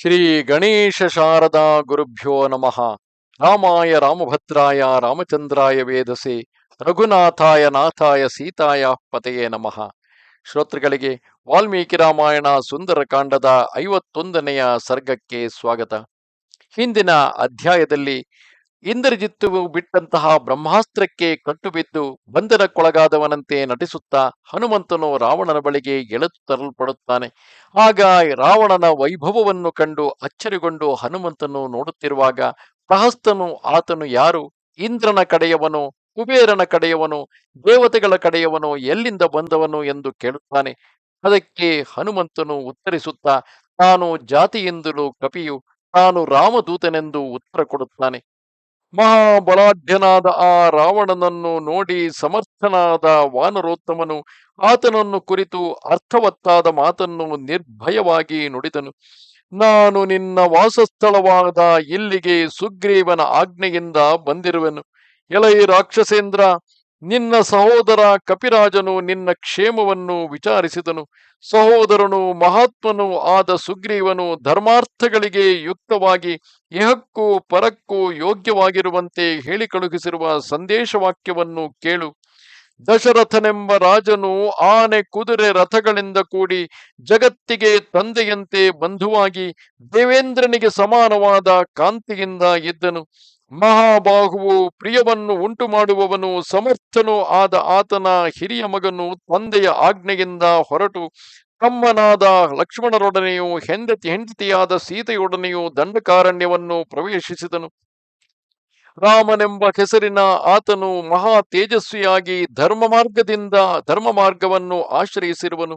ಶ್ರೀ ಗಣೇಶ ಶಾರದಾ ಗುರುಭ್ಯೋ ನಮಃ. ರಾಮಾಯ ರಾಮಭದ್ರಾಯ ರಾಮಚಂದ್ರಾಯ ವೇದಸೆ ರಘುನಾಥಾಯ ನಾಥಾಯ ಸೀತಾಯ ಪತೆಯೇ ನಮಃ. ಶ್ರೋತೃಗಳಿಗೆ ವಾಲ್ಮೀಕಿ ರಾಮಾಯಣ ಸುಂದರಕಾಂಡದ ಐವತ್ತೊಂದನೆಯ ಸರ್ಗಕ್ಕೆ ಸ್ವಾಗತ. ಹಿಂದಿನ ಅಧ್ಯಾಯದಲ್ಲಿ ಇಂದ್ರಜಿತ್ತು ಬಿಟ್ಟಂತಹ ಬ್ರಹ್ಮಾಸ್ತ್ರಕ್ಕೆ ಕಟ್ಟುಬಿದ್ದು ಬಂಧನಕ್ಕೊಳಗಾದವನಂತೆ ನಟಿಸುತ್ತಾ ಹನುಮಂತನು ರಾವಣನ ಬಳಿಗೆ ಎಳೆದು ತರಲ್ಪಡುತ್ತಾನೆ. ಆಗ ರಾವಣನ ವೈಭವವನ್ನು ಕಂಡು ಅಚ್ಚರಿಗೊಂಡು ಹನುಮಂತನು ನೋಡುತ್ತಿರುವಾಗ ಪ್ರಹಸ್ತನು ಆತನು ಯಾರು? ಇಂದ್ರನ ಕಡೆಯವನು, ಕುಬೇರನ ಕಡೆಯವನು, ದೇವತೆಗಳ ಕಡೆಯವನು, ಎಲ್ಲಿಂದ ಬಂದವನು ಎಂದು ಕೇಳುತ್ತಾನೆ. ಅದಕ್ಕೆ ಹನುಮಂತನು ಉತ್ತರಿಸುತ್ತಾ ತಾನು ಜಾತಿಯಿಂದಲೂ ಕಪಿಯು ತಾನು ರಾಮದೂತನೆಂದು ಉತ್ತರ ಕೊಡುತ್ತಾನೆ. ಮಹಾಬಲಾಢ್ಯನಾದ ಆ ರಾವಣನನ್ನು ನೋಡಿ ಸಮರ್ಥನಾದ ವಾನರೋತ್ತಮನು ಆತನನ್ನು ಕುರಿತು ಅರ್ಥವತ್ತಾದ ಮಾತನ್ನು ನಿರ್ಭಯವಾಗಿ ನುಡಿದನು. ನಾನು ನಿನ್ನ ವಾಸಸ್ಥಳವಾದ ಇಲ್ಲಿಗೆ ಸುಗ್ರೀವನ ಆಜ್ಞೆಯಿಂದ ಬಂದಿರುವೆನು. ಎಲೈ ರಾಕ್ಷಸೇಂದ್ರ ನಿನ್ನ ಸಹೋದರ ಕಪಿರಾಜನು ನಿನ್ನ ಕ್ಷೇಮವನ್ನು ವಿಚಾರಿಸಿದನು. ಸಹೋದರನು ಮಹಾತ್ಮನು ಆದ ಸುಗ್ರೀವನು ಧರ್ಮಾರ್ಥಗಳಿಗೆ ಯುಕ್ತವಾಗಿ ಇಹಕ್ಕೂ ಪರಕ್ಕೂ ಯೋಗ್ಯವಾಗಿರುವಂತೆ ಹೇಳಿ ಕಳುಹಿಸಿರುವ ಸಂದೇಶವಾಕ್ಯವನ್ನು ಕೇಳು. ದಶರಥನೆಂಬ ರಾಜನು ಆನೆ ಕುದುರೆ ರಥಗಳಿಂದ ಕೂಡಿ ಜಗತ್ತಿಗೆ ತಂದೆಯಂತೆ ಬಂಧುವಾಗಿ ದೇವೇಂದ್ರನಿಗೆ ಸಮಾನವಾದ ಕಾಂತಿಯಿಂದ ಇದ್ದನು. ಮಹಾಬಾಹುವು ಪ್ರಿಯವನ್ನು ಉಂಟು ಮಾಡುವವನು ಸಮರ್ಥನು ಆದ ಆತನ ಹಿರಿಯ ಮಗನು ತಂದೆಯ ಆಜ್ಞೆಯಿಂದ ಹೊರಟು ತಮ್ಮನಾದ ಲಕ್ಷ್ಮಣರೊಡನೆಯೂ ಹೆಂಡತಿ ಹೆಂಡತಿಯಾದ ಸೀತೆಯೊಡನೆಯೂ ದಂಡಕಾರಣ್ಯವನ್ನು ಪ್ರವೇಶಿಸಿದನು. ರಾಮನೆಂಬ ಹೆಸರಿನ ಆತನು ಮಹಾ ತೇಜಸ್ವಿಯಾಗಿ ಧರ್ಮ ಮಾರ್ಗದಿಂದ ಧರ್ಮ ಮಾರ್ಗವನ್ನು ಆಶ್ರಯಿಸಿರುವನು.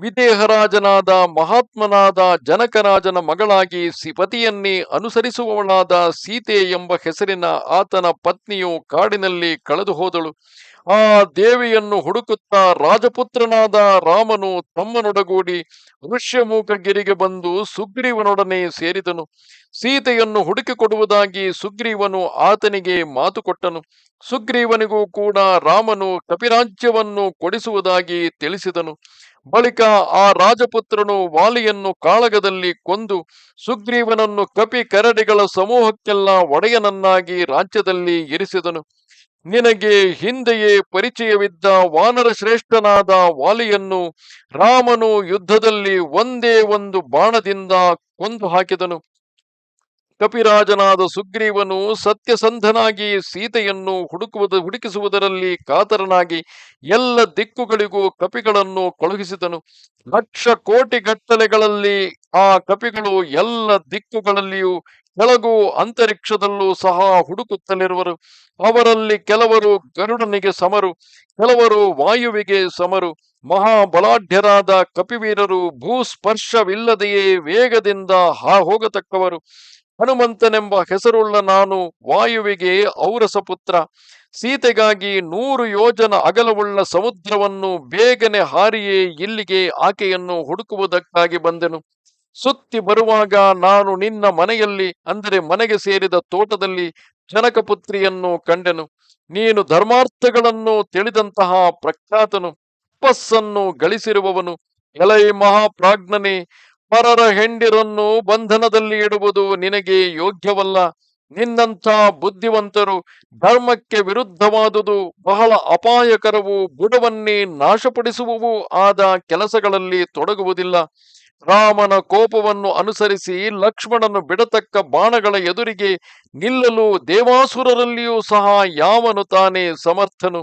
ವಿದೇಹರಾಜನಾದ, ಮಹಾತ್ಮನಾದ, ಜನಕರಾಜನ ಮಗಳಾಗಿ ಸಿಪತಿಯನ್ನೇ ಅನುಸರಿಸುವವಳಾದ ಸೀತೆ ಎಂಬ ಹೆಸರಿನ ಆತನ ಪತ್ನಿಯು ಕಾಡಿನಲ್ಲಿ ಕಳೆದು ಹೋದಳು. ಆ ದೇವಿಯನ್ನು ಹುಡುಕುತ್ತಾ ರಾಜಪುತ್ರನಾದ ರಾಮನು ತಮ್ಮನೊಡಗೂಡಿ ಋಷ್ಯಮೂಕಗಿರಿಗೆ ಬಂದು ಸುಗ್ರೀವನೊಡನೆ ಸೇರಿದನು. ಸೀತೆಯನ್ನು ಹುಡುಕಿಕೊಡುವುದಾಗಿ ಸುಗ್ರೀವನು ಆತನಿಗೆ ಮಾತು ಕೊಟ್ಟನು. ಸುಗ್ರೀವನಿಗೂ ಕೂಡ ರಾಮನು ಕಪಿರಾಜ್ಯವನ್ನು ಕೊಡಿಸುವುದಾಗಿ ತಿಳಿಸಿದನು. ಬಳಿಕ ಆ ರಾಜಪುತ್ರನು ವಾಲಿಯನ್ನು ಕಾಳಗದಲ್ಲಿ ಕೊಂದು ಸುಗ್ರೀವನನ್ನು ಕಪಿ ಕರಡಿಗಳ ಸಮೂಹಕ್ಕೆಲ್ಲ ಒಡೆಯನನ್ನಾಗಿ ರಾಜ್ಯದಲ್ಲಿ ಇರಿಸಿದನು. ನಿನಗೆ ಹಿಂದೆಯೇ ಪರಿಚಯವಿದ್ದ ವಾನರ ಶ್ರೇಷ್ಠನಾದ ವಾಲಿಯನ್ನು ರಾಮನು ಯುದ್ಧದಲ್ಲಿ ಒಂದೇ ಒಂದು ಬಾಣದಿಂದ ಕೊಂದು ಹಾಕಿದನು. ಕಪಿರಾಜನಾದ ಸುಗ್ರೀವನು ಸತ್ಯಸಂಧನಾಗಿ ಸೀತೆಯನ್ನು ಹುಡುಕುವುದು, ಹುಡುಕಿಸುವುದರಲ್ಲಿ ಕಾತರನಾಗಿ ಎಲ್ಲ ದಿಕ್ಕುಗಳಿಗೂ ಕಪಿಗಳನ್ನು ಕಳುಹಿಸಿದನು. ಲಕ್ಷ ಕೋಟಿ ಗಟ್ಟಲೆಗಳಲ್ಲಿ ಆ ಕಪಿಗಳು ಎಲ್ಲ ದಿಕ್ಕುಗಳಲ್ಲಿಯೂ ಕೆಳಗೂ ಅಂತರಿಕ್ಷದಲ್ಲೂ ಸಹ ಹುಡುಕುತ್ತಲಿರುವರು. ಅವರಲ್ಲಿ ಕೆಲವರು ಗರುಡನಿಗೆ ಸಮರು, ಕೆಲವರು ವಾಯುವಿಗೆ ಸಮರು. ಮಹಾಬಲಾಢ್ಯರಾದ ಕಪಿವೀರರು ಭೂಸ್ಪರ್ಶವಿಲ್ಲದೆಯೇ ವೇಗದಿಂದ ಹಾ ಹೋಗತಕ್ಕವರು. ಹನುಮಂತನೆಂಬ ಹೆಸರುಳ್ಳ ನಾನು ವಾಯುವಿಗೆ ಔರಸ ಪುತ್ರ. ಸೀತೆಗಾಗಿ ನೂರು ಯೋಜನ ಅಗಲವುಳ್ಳ ಸಮುದ್ರವನ್ನು ಬೇಗನೆ ಹಾರಿಯೇ ಇಲ್ಲಿಗೆ ಆಕೆಯನ್ನು ಹುಡುಕುವುದಕ್ಕಾಗಿ ಬಂದೆನು. ಸುತ್ತಿ ಬರುವಾಗ ನಾನು ನಿನ್ನ ಮನೆಯಲ್ಲಿ, ಅಂದರೆ ಮನೆಗೆ ಸೇರಿದ ತೋಟದಲ್ಲಿ ಜನಕಪುತ್ರಿಯನ್ನು ಕಂಡೆನು. ನೀನು ಧರ್ಮಾರ್ಥಗಳನ್ನು ತಿಳಿದಂತಹ ಪ್ರಖ್ಯಾತನು. ತಪಸ್ಸನ್ನು ಗಳಿಸಿರುವವನು. ಎಲೈ ಮಹಾಪ್ರಾಜ್ಞನೆ ಪರರ ಹೆಂಡಿರನ್ನು ಬಂಧನದಲ್ಲಿ ಇಡುವುದು ನಿನಗೆ ಯೋಗ್ಯವಲ್ಲ. ನಿನ್ನಂಥ ಬುದ್ಧಿವಂತರು ಧರ್ಮಕ್ಕೆ ವಿರುದ್ಧವಾದುದು ಬಹಳ ಅಪಾಯಕರವು ಬುಡವನ್ನೇ ನಾಶಪಡಿಸುವವು ಆದ ಕೆಲಸಗಳಲ್ಲಿ ತೊಡಗುವುದಿಲ್ಲ. ರಾಮನ ಕೋಪವನ್ನು ಅನುಸರಿಸಿ ಲಕ್ಷ್ಮಣನು ಬಿಡತಕ್ಕ ಬಾಣಗಳ ಎದುರಿಗೆ ನಿಲ್ಲಲು ದೇವಾಸುರರಲ್ಲಿಯೂ ಸಹ ಯಾವನು ತಾನೇ ಸಮರ್ಥನು.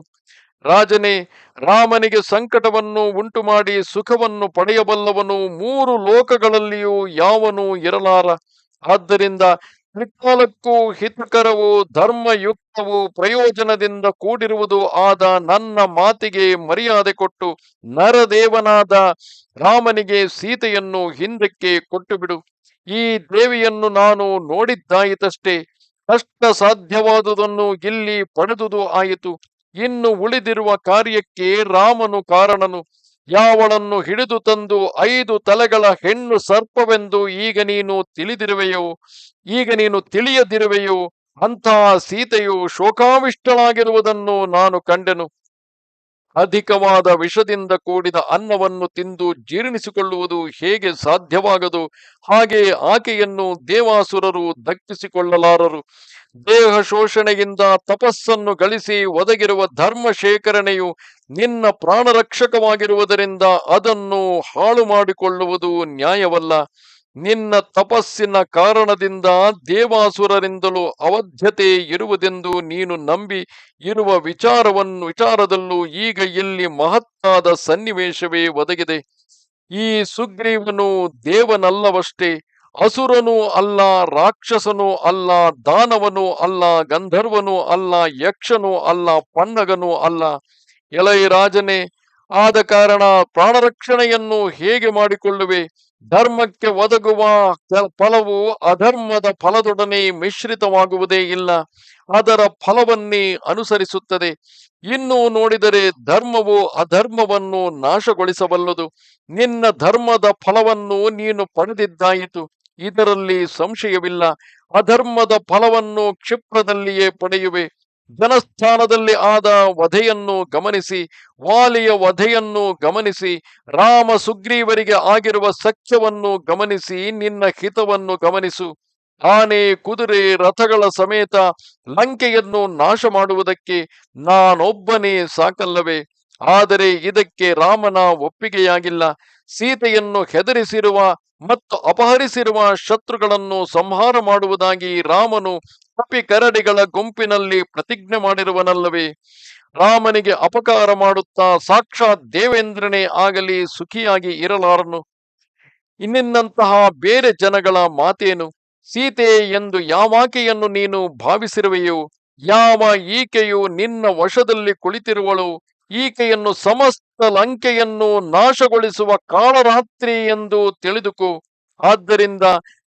ರಾಜನೇ, ರಾಮನಿಗೆ ಸಂಕಟವನ್ನು ಉಂಟು ಮಾಡಿ ಸುಖವನ್ನು ಪಡೆಯಬಲ್ಲವನು ಮೂರು ಲೋಕಗಳಲ್ಲಿಯೂ ಯಾವನೂ ಇರಲಾರ. ಆದ್ದರಿಂದ ತ್ರಿಕಾಲಕ್ಕೂ ಹಿತಕರವು ಧರ್ಮಯುಕ್ತವು ಪ್ರಯೋಜನದಿಂದ ಕೂಡಿರುವುದು ಆದ ನನ್ನ ಮಾತಿಗೆ ಮರ್ಯಾದೆ ಕೊಟ್ಟು ನರದೇವನಾದ ರಾಮನಿಗೆ ಸೀತೆಯನ್ನು ಹಿಂದಕ್ಕೆ ಕೊಟ್ಟು ಬಿಡು ಈ ದೇವಿಯನ್ನು ನಾನು ನೋಡಿದ್ದಾಯಿತಷ್ಟೇ. ಕಷ್ಟ ಸಾಧ್ಯವಾದುದನ್ನು ಇಲ್ಲಿ ಪಡೆದುದು ಆಯಿತು. ಇನ್ನು ಉಳಿದಿರುವ ಕಾರ್ಯಕ್ಕೆ ರಾಮನು ಕಾರಣನು. ಯಾವಳನ್ನು ಹಿಡಿದು ತಂದು ಐದು ತಲೆಗಳ ಹೆಣ್ಣು ಸರ್ಪವೆಂದು ಈಗ ನೀನು ತಿಳಿದಿರುವೆಯೋ, ಈಗ ನೀನು ತಿಳಿಯದಿರುವೆಯೋ ಅಂತಹ ಸೀತೆಯು ಶೋಕಾವಿಷ್ಟಳಾಗಿರುವುದನ್ನು ನಾನು ಕಂಡೆನು. ಅಧಿಕವಾದ ವಿಷದಿಂದ ಕೂಡಿದ ಅನ್ನವನ್ನು ತಿಂದು ಜೀರ್ಣಿಸಿಕೊಳ್ಳುವುದು ಹೇಗೆ ಸಾಧ್ಯವಾಗದು? ಹಾಗೆ ಆಕೆಯನ್ನು ದೇವಾಸುರರು ದಕ್ಕಿಸಿಕೊಳ್ಳಲಾರರು. ದೇಹ ಶೋಷಣೆಯಿಂದ ತಪಸ್ಸನ್ನು ಗಳಿಸಿ ಒದಗಿರುವ ಧರ್ಮ ಶೇಖರಣೆಯು ನಿನ್ನ ಪ್ರಾಣರಕ್ಷಕವಾಗಿರುವುದರಿಂದ ಅದನ್ನು ಹಾಳು ಮಾಡಿಕೊಳ್ಳುವುದು ನ್ಯಾಯವಲ್ಲ. ನಿನ್ನ ತಪಸ್ಸಿನ ಕಾರಣದಿಂದ ದೇವಾಸುರರಿಂದಲೂ ಅವಧ್ಯತೆ ಇರುವುದೆಂದು ನೀನು ನಂಬಿ ಇರುವ ವಿಚಾರವನ್ನು, ವಿಚಾರದಲ್ಲೂ ಈಗ ಇಲ್ಲಿ ಮಹತ್ತಾದ ಸನ್ನಿವೇಶವೇ ಒದಗಿದೆ. ಈ ಸುಗ್ರೀವನು ದೇವನಲ್ಲವಷ್ಟೇ. ಅಸುರನೂ ಅಲ್ಲ, ರಾಕ್ಷಸನು ಅಲ್ಲ, ದಾನವನು ಅಲ್ಲ, ಗಂಧರ್ವನು ಅಲ್ಲ, ಯಕ್ಷನು ಅಲ್ಲ, ಪನ್ನಗನು ಅಲ್ಲ. ಎಲೈ ರಾಜನೇ, ಆದ ಕಾರಣ ಪ್ರಾಣರಕ್ಷಣೆಯನ್ನು ಹೇಗೆ ಮಾಡಿಕೊಳ್ಳುವೆ? ಧರ್ಮಕ್ಕೆ ಒದಗುವ ಫಲವು ಅಧರ್ಮದ ಫಲದೊಡನೆ ಮಿಶ್ರಿತವಾಗುವುದೇ ಇಲ್ಲ. ಅದರ ಫಲವನ್ನೇ ಅನುಸರಿಸುತ್ತದೆ. ಇನ್ನು ನೋಡಿದರೆ ಧರ್ಮವು ಅಧರ್ಮವನ್ನು ನಾಶಗೊಳಿಸಬಲ್ಲದು. ನಿನ್ನ ಧರ್ಮದ ಫಲವನ್ನು ನೀನು ಪಡೆದಿದ್ದಾಯಿತು. ಇದರಲ್ಲಿ ಸಂಶಯವಿಲ್ಲ. ಅಧರ್ಮದ ಫಲವನ್ನು ಕ್ಷಿಪ್ರದಲ್ಲಿಯೇ ಪಡೆಯುವೆ. ಜನಸ್ಥಾನದಲ್ಲಿ ಆದ ವಧೆಯನ್ನು ಗಮನಿಸಿ, ವಾಲಿಯ ವಧೆಯನ್ನು ಗಮನಿಸಿ, ರಾಮ ಸುಗ್ರೀವರಿಗೆ ಆಗಿರುವ ಸಖ್ಯವನ್ನು ಗಮನಿಸಿ, ನಿನ್ನ ಹಿತವನ್ನು ಗಮನಿಸು. ಆನೆ, ಕುದುರೆ, ರಥಗಳ ಸಮೇತ ಲಂಕೆಯನ್ನು ನಾಶ ಮಾಡುವುದಕ್ಕೆ ನಾನೊಬ್ಬನೇ ಸಾಕಲ್ಲವೇ? ಆದರೆ ಇದಕ್ಕೆ ರಾಮನ ಒಪ್ಪಿಗೆಯಾಗಿಲ್ಲ. ಸೀತೆಯನ್ನು ಹೆದರಿಸಿರುವ ಮತ್ತು ಅಪಹರಿಸಿರುವ ಶತ್ರುಗಳನ್ನು ಸಂಹಾರ ಮಾಡುವುದಾಗಿ ರಾಮನು ಕಪಿ ಕರಡಿಗಳ ಗುಂಪಿನಲ್ಲಿ ಪ್ರತಿಜ್ಞೆ ಮಾಡಿರುವನಲ್ಲವೇ? ರಾಮನಿಗೆ ಅಪಕಾರ ಮಾಡುತ್ತಾ ಸಾಕ್ಷಾತ್ ದೇವೇಂದ್ರನೇ ಆಗಲಿ ಸುಖಿಯಾಗಿ ಇರಲಾರನು. ಇನ್ನಿನ್ನಂತಹ ಬೇರೆ ಜನಗಳ ಮಾತೇನು? ಸೀತೆ ಎಂದು ಯಾವಾಕೆಯನ್ನು ನೀನು ಭಾವಿಸಿರುವೆಯೋ? ಯಾವ ಈಕೆಯು ನಿನ್ನ ವಶದಲ್ಲಿ ಕುಳಿತಿರುವಳು? ಈಕೆಯನ್ನು ಸಮಸ್ತ ಲಂಕೆಯನ್ನು ನಾಶಗೊಳಿಸುವ ಕಾಳರಾತ್ರಿ ಎಂದು ತಿಳಿದುಕೋ. ಆದ್ದರಿಂದ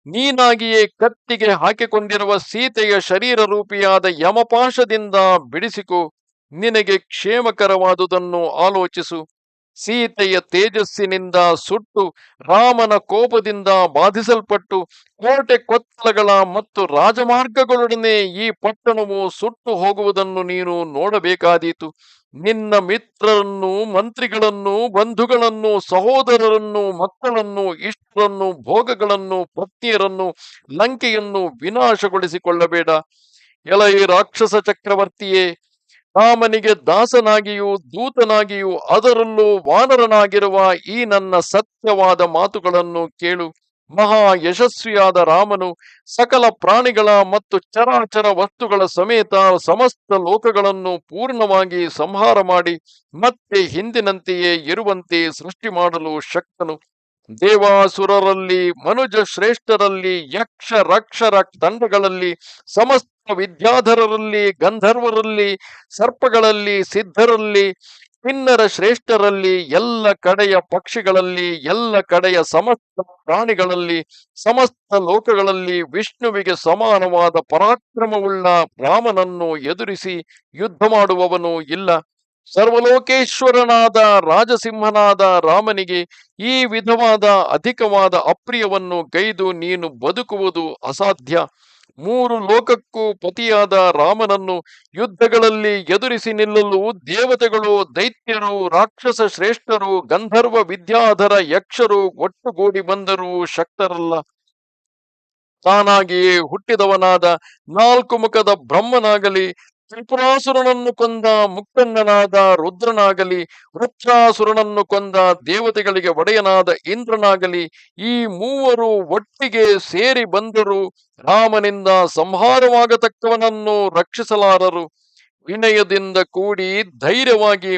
ನೀನಾಗಿಯೇ ಕತ್ತಿಗೆ ಹಾಕಿಕೊಂಡಿರುವ ಸೀತೆಯ ಶರೀರ ರೂಪಿಯಾದ ಯಮಪಾಶದಿಂದ ಬಿಡಿಸಿಕೋ. ನಿನಗೆ ಕ್ಷೇಮಕರವಾದುದನ್ನು ಆಲೋಚಿಸು. ಸೀತೆಯ ತೇಜಸ್ಸಿನಿಂದ ಸುಟ್ಟು ರಾಮನ ಕೋಪದಿಂದ ಬಾಧಿಸಲ್ಪಟ್ಟು ಕೋಟೆ ಕೊತ್ತಲಗಳ ಮತ್ತು ರಾಜಮಾರ್ಗಗಳೊಡನೆ ಈ ಪಟ್ಟಣವು ಸುಟ್ಟು ಹೋಗುವುದನ್ನು ನೀನು ನೋಡಬೇಕಾದೀತು. ನಿನ್ನ ಮಿತ್ರರನ್ನು ಮಂತ್ರಿಗಳನ್ನು ಬಂಧುಗಳನ್ನು ಸಹೋದರರನ್ನು ಮಕ್ಕಳನ್ನು ಇಷ್ಟರನ್ನು ಭೋಗಗಳನ್ನು ಪತ್ನಿಯರನ್ನು ಲಂಕೆಯನ್ನು ವಿನಾಶಗೊಳಿಸಿಕೊಳ್ಳಬೇಡ. ಎಲೈ ರಾಕ್ಷಸ ಚಕ್ರವರ್ತಿಯೇ ರಾಮನಿಗೆ ದಾಸನಾಗಿಯೂ ದೂತನಾಗಿಯೂ ಅದರಲ್ಲೂ ವಾನರನಾಗಿರುವ ಈ ನನ್ನ ಸತ್ಯವಾದ ಮಾತುಗಳನ್ನು ಕೇಳು. ಮಹಾ ಯಶಸ್ವಿಯಾದ ರಾಮನು ಸಕಲ ಪ್ರಾಣಿಗಳ ಮತ್ತು ಚರಾಚರ ವಸ್ತುಗಳ ಸಮೇತ ಸಮಸ್ತ ಲೋಕಗಳನ್ನು ಪೂರ್ಣವಾಗಿ ಸಂಹಾರ ಮಾಡಿ ಮತ್ತೆ ಹಿಂದಿನಂತೆಯೇ ಇರುವಂತೆ ಸೃಷ್ಟಿ ಮಾಡಲು ಶಕ್ತನು. ದೇವಾಸುರರಲ್ಲಿ ಮನುಜ ಶ್ರೇಷ್ಠರಲ್ಲಿ ಯಕ್ಷ ರಕ್ಷರ ತಂಡಗಳಲ್ಲಿ ಸಮಸ್ತ ವಿದ್ಯಾಧರರಲ್ಲಿ, ಗಂಧರ್ವರಲ್ಲಿ, ಸರ್ಪಗಳಲ್ಲಿ, ಸಿದ್ಧರಲ್ಲಿ, ಕಿನ್ನರ ಶ್ರೇಷ್ಠರಲ್ಲಿ, ಎಲ್ಲ ಕಡೆಯ ಪಕ್ಷಿಗಳಲ್ಲಿ, ಎಲ್ಲ ಕಡೆಯ ಸಮಸ್ತ ಪ್ರಾಣಿಗಳಲ್ಲಿ, ಸಮಸ್ತ ಲೋಕಗಳಲ್ಲಿ ವಿಷ್ಣುವಿಗೆ ಸಮಾನವಾದ ಪರಾಕ್ರಮವುಳ್ಳ ರಾಮನನ್ನು ಎದುರಿಸಿ ಯುದ್ಧ ಮಾಡುವವನು ಇಲ್ಲ. ಸರ್ವಲೋಕೇಶ್ವರನಾದ ರಾಜಸಿಂಹನಾದ ರಾಮನಿಗೆ ಈ ವಿಧವಾದ ಅಧಿಕವಾದ ಅಪ್ರಿಯವನ್ನು ಗೈದು ನೀನು ಬದುಕುವುದು ಅಸಾಧ್ಯ. ಮೂರು ಲೋಕಕ್ಕೂ ಪತಿಯಾದ ರಾಮನನ್ನು ಯುದ್ಧಗಳಲ್ಲಿ ಎದುರಿಸಿ ನಿಲ್ಲಲು ದೇವತೆಗಳು, ದೈತ್ಯರು, ರಾಕ್ಷಸ ಶ್ರೇಷ್ಠರು, ಗಂಧರ್ವ ವಿದ್ಯಾಧರ ಯಕ್ಷರು ಒಟ್ಟುಗೂಡಿ ಬಂದರೂ ಶಕ್ತರಲ್ಲ. ತಾನಾಗಿಯೇ ಹುಟ್ಟಿದವನಾದ ನಾಲ್ಕು ಮುಖದ ಬ್ರಹ್ಮನಾಗಲಿ ತ್ರಿಪುರಾಸುರನನ್ನು ಕೊಂದ ಮುಕ್ತಂಗನಾದ ರುದ್ರನಾಗಲಿ ವೃಕ್ಷಾಸುರನನ್ನು ಕೊಂದ ದೇವತೆಗಳಿಗೆ ಒಡೆಯನಾದ ಇಂದ್ರನಾಗಲಿ, ಈ ಮೂವರು ಒಟ್ಟಿಗೆ ಸೇರಿ ಬಂದರು. ರಾಮನಿಂದ ಸಂಹಾರವಾಗತಕ್ಕವನನ್ನು ರಕ್ಷಿಸಲಾರರು. ವಿನಯದಿಂದ ಕೂಡಿ ಧೈರ್ಯವಾಗಿ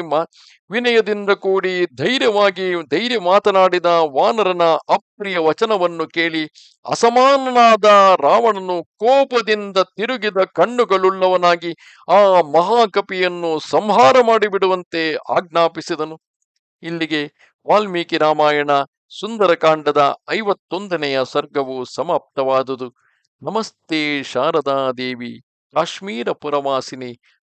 ವಿನಯದಿಂದ ಕೂಡಿ ಧೈರ್ಯವಾಗಿ, ಧೈರ್ಯ ಮಾತನಾಡಿದ ವಾನರನ ಅಪ್ರಿಯ ವಚನವನ್ನು ಕೇಳಿ ಅಸಮಾನನಾದ ರಾವಣನು ಕೋಪದಿಂದ ತಿರುಗಿದ ಕಣ್ಣುಗಳುಳ್ಳವನಾಗಿ ಆ ಮಹಾಕಪಿಯನ್ನು ಸಂಹಾರ ಮಾಡಿಬಿಡುವಂತೆ ಆಜ್ಞಾಪಿಸಿದನು. ಇಲ್ಲಿಗೆ ವಾಲ್ಮೀಕಿ ರಾಮಾಯಣ ಸುಂದರಕಾಂಡದ ಐವತ್ತೊಂದನೆಯ ಸರ್ಗವು ಸಮಾಪ್ತವಾದುದು. ನಮಸ್ತೆ ಶಾರದಾ ದೇವಿ ಕಾಶ್ಮೀರ ಪುರವಾಸಿನಿ